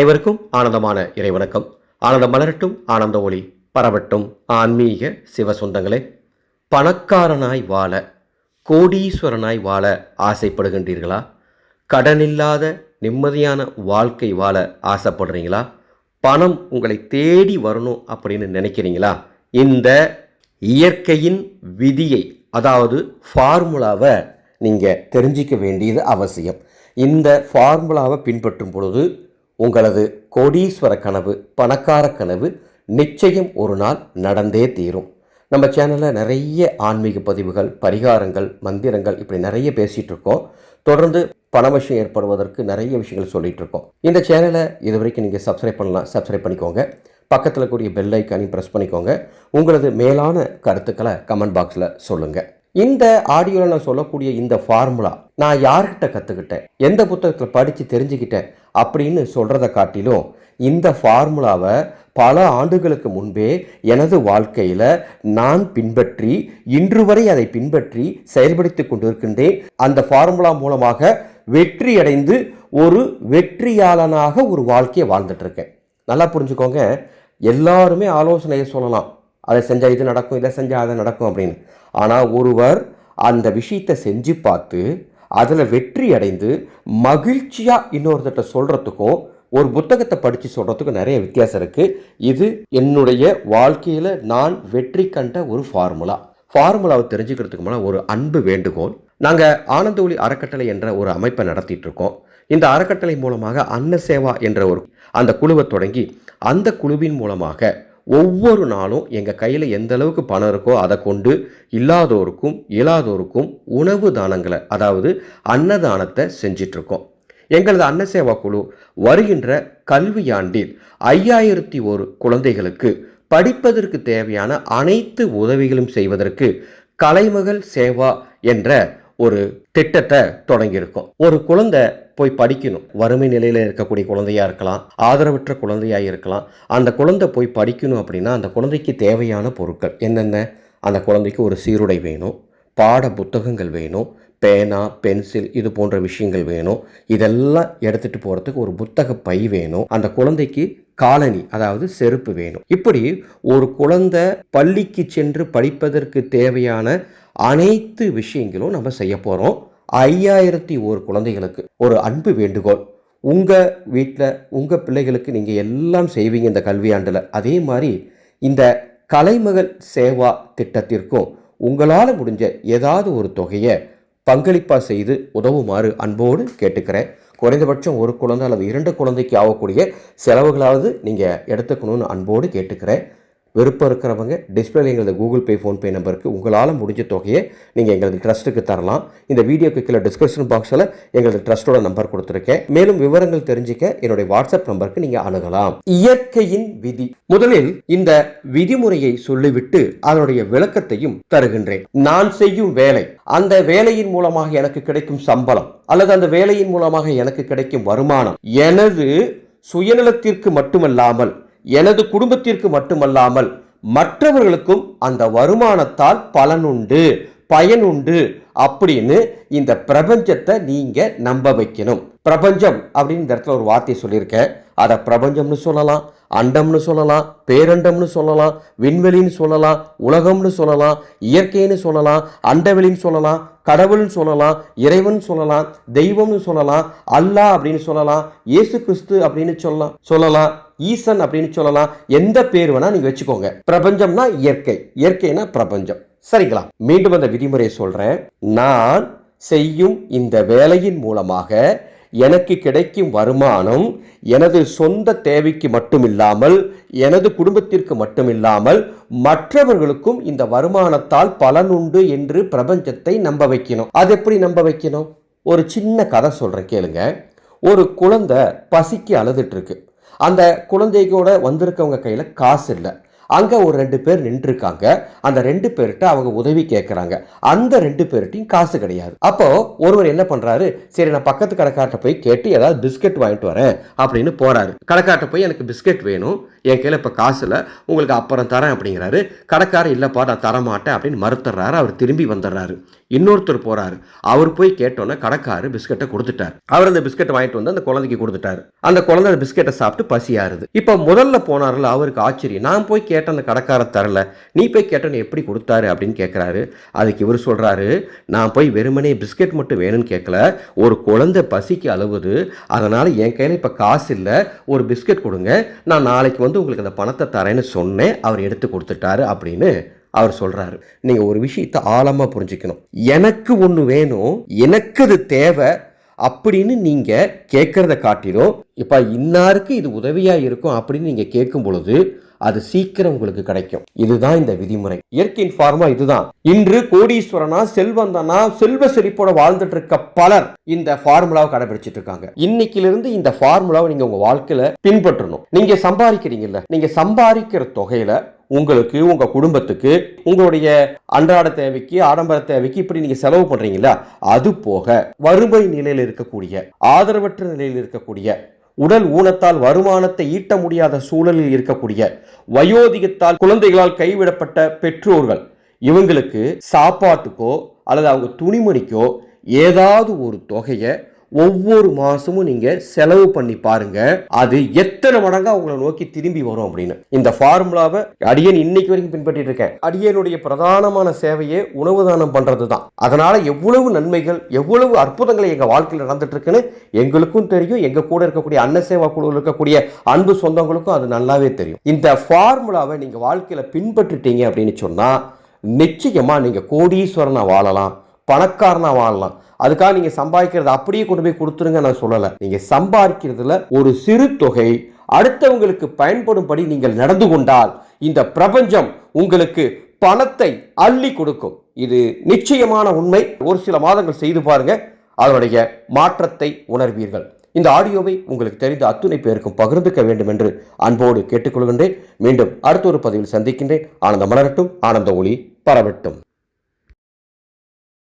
அனைவருக்கும் ஆனந்தமான இறைவணக்கம். ஆனந்தம் மலரட்டும் ஆனந்த ஒளி பரவட்டும். ஆன்மீக சிவ சொந்தங்களே பணக்காரனாய் வாழ கோடீஸ்வரனாய் வாழ ஆசைப்படுகின்றீர்களா? கடனில்லாத நிம்மதியான வாழ்க்கை வாழ ஆசைப்படுறீங்களா? பணம் உங்களை தேடி வரணும் அப்படின்னு நினைக்கிறீங்களா? இந்த இயற்கையின் விதியை அதாவது ஃபார்முலாவை நீங்கள் தெரிஞ்சிக்க வேண்டியது அவசியம். இந்த ஃபார்முலாவை பின்பற்றும் பொழுது உங்களது கோடீஸ்வர கனவு பணக்கார கனவு நிச்சயம் ஒரு நாள் நடந்தே தீரும். நம்ம சேனலில் நிறைய ஆன்மீக பதிவுகள் பரிகாரங்கள் மந்திரங்கள் இப்படி நிறைய பேசிகிட்டு இருக்கோம். தொடர்ந்து பண விஷயம் ஏற்படுவதற்கு நிறைய விஷயங்கள் சொல்லிகிட்டு இருக்கோம். இந்த சேனலை இது வரைக்கும் நீங்கள் சப்ஸ்கிரைப் பண்ணலாம் சப்ஸ்கிரைப் பண்ணிக்கோங்க. பக்கத்தில் கூடிய பெல் ஐக்கானையும் ப்ரெஸ் பண்ணிக்கோங்க. உங்களது மேலான கருத்துக்களை கமெண்ட் பாக்ஸில் சொல்லுங்கள் இந்த ஆடியோவில் நான் சொல்லக்கூடிய இந்த ஃபார்முலா நான் யார்கிட்ட கற்றுக்கிட்டேன் எந்த புத்தகத்தில் படித்து தெரிஞ்சுக்கிட்டேன்? அப்படின்னு சொல்கிறத காட்டிலும் இந்த ஃபார்முலாவை பல ஆண்டுகளுக்கு முன்பே எனது வாழ்க்கையில் நான் பின்பற்றி இன்று வரை அதை பின்பற்றி செயல்படுத்தி கொண்டிருக்கின்றேன். அந்த ஃபார்முலா மூலமாக வெற்றி அடைந்து ஒரு வெற்றியாளனாக ஒரு வாழ்க்கையை வாழ்ந்துட்டுருக்கேன் நல்லா புரிஞ்சுக்கோங்க. எல்லாருமே ஆலோசனையை சொல்லலாம். அதை செஞ்சால் இது நடக்கும் இதை செஞ்சால் அதை நடக்கும் அப்படின்னு. ஆனால் ஒருவர் அந்த விஷயத்தை செஞ்சு பார்த்து அதில் வெற்றி அடைந்து மகிழ்ச்சியாக இன்னொருத்தட்ட சொல்கிறதுக்கும் ஒரு புத்தகத்தை படித்து சொல்கிறதுக்கும் நிறைய வித்தியாசம் இருக்குது இது என்னுடைய வாழ்க்கையில் நான் வெற்றி கண்ட ஒரு ஃபார்முலா ஃபார்முலாவை தெரிஞ்சுக்கிறதுக்கு மேலே ஒரு அன்பு வேண்டுகோள். நாங்கள் ஆனந்த ஒளி அறக்கட்டளை என்ற ஒரு அமைப்பை நடத்திட்டுருக்கோம் இந்த அறக்கட்டளை மூலமாக அன்ன சேவா என்ற ஒரு அந்த குழுவை தொடங்கி அந்த குழுவின் மூலமாக ஒவ்வொரு நாளும் எங்கள் கையில் எந்த அளவுக்கு பணம் இருக்கோ அதை கொண்டு இல்லாதோருக்கும் இயலாதோருக்கும் உணவு தானங்களை அதாவது அன்னதானத்தை செஞ்சிட்ருக்கோம். எங்களது அன்னசேவா குழு வருகின்ற கல்வியாண்டில் ஐயாயிரத்தி ஒரு குழந்தைகளுக்கு படிப்பதற்கு தேவையான அனைத்து உதவிகளும் செய்வதற்கு கலைமகள் சேவா என்ற ஒரு திட்டத்தை தொடங்கியிருக்கோம். ஒரு குழந்தை போய் படிக்கணும். வறுமை நிலையில் இருக்கக்கூடிய குழந்தையாக இருக்கலாம். ஆதரவற்ற குழந்தையாக இருக்கலாம். அந்த குழந்தை போய் படிக்கணும் அப்படின்னா அந்த குழந்தைக்கு தேவையான பொருட்கள் என்னென்ன? அந்த குழந்தைக்கு ஒரு சீருடை வேணும். பாட புத்தகங்கள் வேணும். பேனா பென்சில் இது போன்ற விஷயங்கள் வேணும். இதெல்லாம் எடுத்துகிட்டு போகிறதுக்கு ஒரு புத்தக பை வேணும். அந்த குழந்தைக்கு காலனி அதாவது செருப்பு வேணும். இப்படி ஒரு குழந்தை பள்ளிக்கு சென்று படிப்பதற்கு தேவையான அனைத்து விஷயங்களும் நம்ம செய்ய போகிறோம் ஐயாயிரத்தி ஒரு குழந்தைகளுக்கு ஒரு அன்பு வேண்டுகோள். உங்கள் வீட்டில் உங்கள் பிள்ளைகளுக்கு நீங்கள் எல்லாம் செய்வீங்க இந்த கல்வியாண்டில். அதே மாதிரி இந்த கலைமகள் சேவா திட்டத்திற்கும் உங்களால் முடிஞ்ச ஏதாவது ஒரு தொகையை பங்களிப்பாக செய்து உதவுமாறு அன்போடு கேட்டுக்கிறேன். குறைந்தபட்சம் ஒரு குழந்தை அல்லது இரண்டு குழந்தைக்கு ஆகக்கூடிய செலவுகளாவது நீங்கள் எடுத்துக்கணும்னு அன்போடு கேட்டுக்கிறேன். விருப்பம் இருக்கிறவங்க டிஸ்பிளேல எங்களது கூகுள் பே ஃபோன்பே நம்பருக்கு உங்களால் முடிஞ்ச தொகையை நீங்கள் எங்களது ட்ரஸ்ட்டுக்கு தரலாம். இந்த வீடியோக்கு கீழே டிஸ்கிரிப்ஷன் பாக்ஸில் எங்களது ட்ரஸ்ட்டோட நம்பர் கொடுத்துருக்கேன். மேலும் விவரங்கள் தெரிஞ்சுக்க என்னுடைய வாட்ஸ்அப் நம்பருக்கு நீங்கள் அணுகலாம். இயற்கையின் விதி. முதலில் இந்த விதிமுறையை சொல்லிவிட்டு அதனுடைய விளக்கத்தையும் தருகின்றேன். நான் செய்யும் வேலை அந்த வேலையின் மூலமாக எனக்கு கிடைக்கும் சம்பளம் அல்லது அந்த வேலையின் மூலமாக எனக்கு கிடைக்கும் வருமானம் எனது சுயநலத்திற்கு மட்டுமல்லாமல் எனது குடும்பத்திற்கு மட்டுமல்லாமல் மற்றவர்களுக்கும் அந்த வருமானத்தால் பலனுண்டு பயனுண்டு அப்படின்னு இந்த பிரபஞ்சத்தை நீங்க நம்ப வைக்கணும். பிரபஞ்சம் அப்படின்னு இந்த இடத்துல ஒரு வார்த்தையை சொல்லியிருக்கேன். அதை பிரபஞ்சம்னு சொல்லலாம் அண்டம்னு சொல்லலாம் பேரண்டம்னு சொல்லலாம் விண்வெளின்னு சொல்லலாம் உலகம்னு சொல்லலாம் இயற்கைன்னு சொல்லலாம் அண்டவெளின்னு சொல்லலாம் கடவுள்னு சொல்லலாம் இறைவன் சொல்லலாம் தெய்வம்னு சொல்லலாம் அல்லாஹ் அப்படின்னு சொல்லலாம் இயேசு கிறிஸ்து அப்படின்னு சொல்லலாம் சொல்லலாம். ஈசன் அப்படின்னு சொல்லலாம். எந்த பேர் வேணா நீங்க வச்சுக்கோங்க. பிரபஞ்சம்னா இயற்கை. இயற்கைனா பிரபஞ்சம். சரிங்களா? மீண்டும் அந்த விதிமுறையை சொல்றேன். நான் செய்யும் இந்த வேலையின் மூலமாக எனக்கு கிடைக்கும் வருமானம் எனது சொந்த தேவைக்கு மட்டுமில்லாமல் எனது குடும்பத்திற்கு மட்டுமில்லாமல் மற்றவர்களுக்கும் இந்த வருமானத்தால் பலனுண்டு என்று பிரபஞ்சத்தை நம்ப வைக்கணும். அது எப்படி நம்ப வைக்கணும்? ஒரு சின்ன கதை சொல்றேன் கேளுங்க. ஒரு குழந்தை பசிக்கு அழுதுட்டு இருக்கு. அந்த குழந்தைகளோட வந்திருக்கவங்க கையில் காசு இல்லை. அங்கே ஒரு ரெண்டு பேர் நின்றுருக்காங்க. அந்த ரெண்டு பேர்கிட்ட அவங்க உதவி கேட்குறாங்க அந்த ரெண்டு பேர்கிட்டையும் காசு கிடையாது. அப்போது ஒருவர் என்ன பண்ணுறாரு சரி நான் பக்கத்து கடைக்கார்ட்ட போய் கேட்டு ஏதாவது பிஸ்கட் வாங்கிட்டு வரேன் அப்படின்னு போகிறாரு கடைக்கார்ட்ட போய் எனக்கு பிஸ்கட் வேணும். என் கையில் இப்போ காசு இல்லை. உங்களுக்கு அப்புறம் தரேன் அப்படிங்கிறாரு. கடைக்காரர் இல்லைப்பா நான் தரமாட்டேன் அப்படின்னு மறுத்துறாரு. அவர் திரும்பி வந்துடுறாரு. இன்னொருத்தர் போறாரு. அவர் போய் கேட்டோன்னே கடக்காரு பிஸ்கட்டை கொடுத்துட்டார். அவர் அந்த பிஸ்கட்டை வாங்கிட்டு வந்து அந்த குழந்தைக்கு கொடுத்துட்டாரு. அந்த குழந்தை அந்த பிஸ்கட்டை சாப்பிட்டு பசியாருது இப்போ முதல்ல போனார்ல அவருக்கு ஆச்சரியம். நான் போய் கேட்டேன் அந்த கடைக்காரர் தரல. நீ போய் கேட்டோன்னு எப்படி கொடுத்தாரு அப்படின்னு கேட்குறாரு அதுக்கு இவர் சொல்கிறாரு நான் போய் வெறுமனே பிஸ்கட் மட்டும் வேணும்னு கேட்கல ஒரு குழந்தை பசிக்கு அழுவுது. அதனால் என் கையில் இப்போ காசு இல்லை. ஒரு பிஸ்கட் கொடுங்க. நான் நாளைக்கு வந்து உங்களுக்கு அந்த பணத்தை தரேன்னு சொன்னேன். அவர் எடுத்து கொடுத்துட்டாரு அப்படின்னு அவர் சொல்றாரு. நீங்க ஒரு விஷயத்தை ஆழமா புரிஞ்சுக்கணும். எனக்கு ஒன்று வேணும் எனக்கு அது தேவை அப்படின்னு நீங்க கேட்கறத காட்டிலும் இப்ப இன்னாருக்கு இது உதவியா இருக்கும்? அப்படின்னு நீங்க கேட்கும் பொழுது அது சீக்கிரம் உங்களுக்கு கிடைக்கும். இதுதான் இந்த விதிமுறை. இயற்கையின் ஃபார்மா இதுதான். இன்று கோடீஸ்வரனா செல்வந்தனா செல்வ செழிப்போட வாழ்ந்துட்டு இருக்க பலர் இந்த ஃபார்முலாவை கடைபிடிச்சிட்டு இருக்காங்க இன்னைக்கிலிருந்து இந்த ஃபார்முலாவை நீங்க உங்க வாழ்க்கையில பின்பற்றணும். நீங்க சம்பாதிக்கிறீங்கல்ல? நீங்க சம்பாதிக்கிற தொகையில உங்களுக்கு உங்க குடும்பத்துக்கு உங்களுடைய அன்றாட தேவைக்கு ஆடம்பர தேவைக்கு இப்படி நீங்க செலவு பண்றீங்களா அது போக வறுமை நிலையில் இருக்கக்கூடிய ஆதரவற்ற நிலையில் இருக்கக்கூடிய உடல் ஊனத்தால் வருமானத்தை ஈட்ட முடியாத சூழலில் இருக்கக்கூடிய வயோதிகத்தால் குழந்தைகளால் கைவிடப்பட்ட பெற்றோர்கள் இவங்களுக்கு சாப்பாட்டுக்கோ அல்லது அவங்க துணிமணிக்கோ ஏதாவது ஒரு தொகையை ஒவ்வொரு மாசமும் நீங்க செலவு பண்ணி பாருங்க. அது எத்தனை மடங்கா உங்களை நோக்கி திரும்பி வரும் அப்படின்னு. இந்த ஃபார்முலாவை அடியன் இன்னைக்கு வரைக்கும் பின்பற்றிட்டு இருக்கேன். அடியனுடைய பிரதானமான சேவையே உணவு தானம் பண்றது தான் அதனால எவ்வளவு நன்மைகள் எவ்வளவு அற்புதங்களை எங்க வாழ்க்கையில் நடந்துட்டு இருக்குன்னு எங்களுக்கும் தெரியும். எங்க கூட இருக்கக்கூடிய அன்ன சேவா குழுவில் இருக்கக்கூடிய அன்பு சொந்தங்களுக்கும் அது நல்லாவே தெரியும். இந்த ஃபார்முலாவை நீங்க வாழ்க்கையில பின்பற்றிட்டீங்க அப்படின்னு சொன்னா நிச்சயமா நீங்க கோடீஸ்வரனா வாழலாம். பணக்காரனாக வாழலாம். அதுக்காக நீங்கள் சம்பாதிக்கிறத அப்படியே கொண்டு போய் கொடுத்துருங்க நான் சொல்லலை. நீங்கள் சம்பாதிக்கிறதுல ஒரு சிறு தொகை அடுத்தவங்களுக்கு பயன்படும்படி நீங்கள் நடந்து கொண்டால் இந்த பிரபஞ்சம் உங்களுக்கு பணத்தை அள்ளி கொடுக்கும். இது நிச்சயமான உண்மை. ஒரு சில மாதங்கள் செய்து பாருங்க. அதனுடைய மாற்றத்தை உணர்வீர்கள். இந்த ஆடியோவை உங்களுக்கு தெரிந்த அத்துணை பேருக்கும் பகிர்ந்துக்க வேண்டும் என்று அன்போடு கேட்டுக்கொள்கின்றேன். மீண்டும் அடுத்த ஒரு பதிவில் சந்திக்கின்றேன். ஆனந்த மலரட்டும். ஆனந்த ஒளி பரவட்டும்.